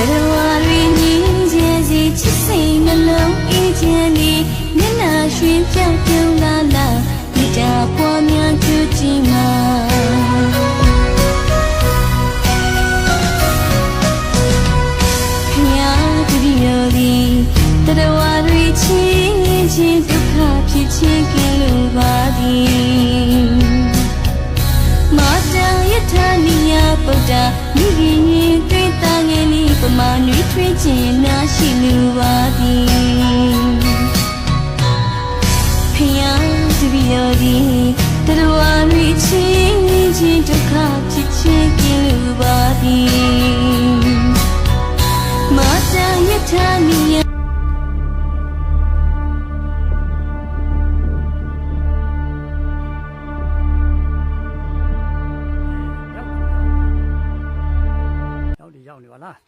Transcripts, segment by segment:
တရားတွေညီကျဲစီချစ်စိတ်နှလုံးအေးချမ်းနေမျက်နှာရွှင်ပြောင်းပြုံးလာလာမိတာပွားများကြည့်ကြည့်မှာခညာတတိယဒီတရားတွေချင်းချင်းဒုက္ခဖြစ်ချင်းကင်းလို့ပါသည် ရောက်ဒီရောက်နေပါလား။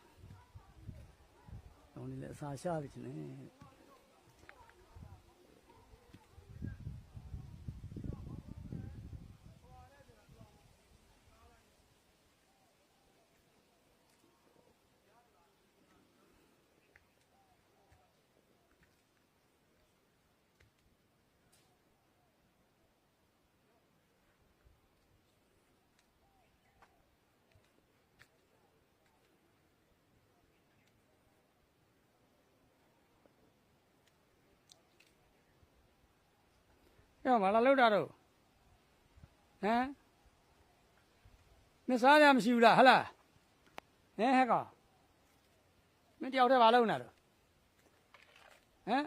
တော့ဒီလည်းအစာရှာပြီချင်းနေ။ အဲ့မလာလောက်တာတော့ဟမ်မစားရမရှိဘူးလားဟဟလားဟဲဟဲကောင်မင်းတယောက်တည်းမလုံနေတော့ဟမ်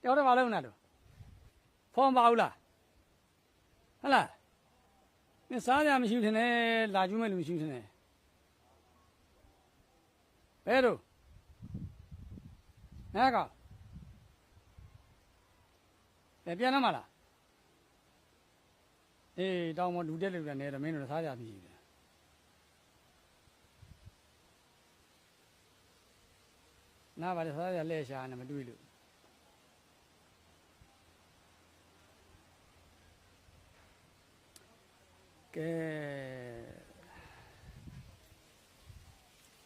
တယောက်တည်းမလုံနေတော့ဖုန်းပါဘူးလားဟဟလားမင်းစားရမရှိဘူးထင်တယ်လာကျွမဲ့လူမရှိဘူးထင်တယ်ဘယ်တော့ဟဲကောင်။ ပြန်လာမလား။အေးတောင်းမလူတက်လူတက်နေတော့မင်းတို့စားကြပြီ။နားပါလေစားကြလဲရှာနေမတွေ့လို့ကဲ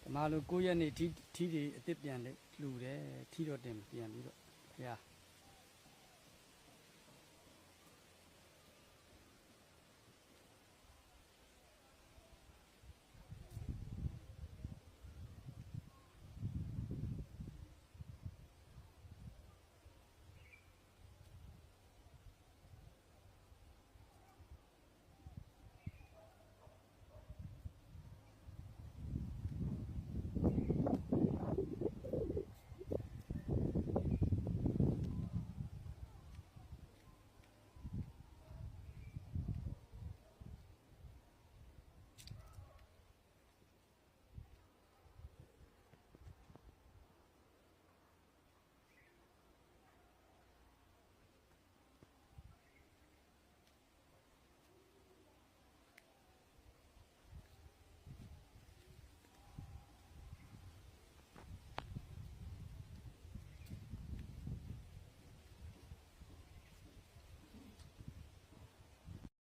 ဒီမှာလို့9ရက်နေ့ထီထီတွေအစ်စ်ပြန်လေလူတယ်ထီတော့တင်ပြန်ပြီးတော့ဘုရား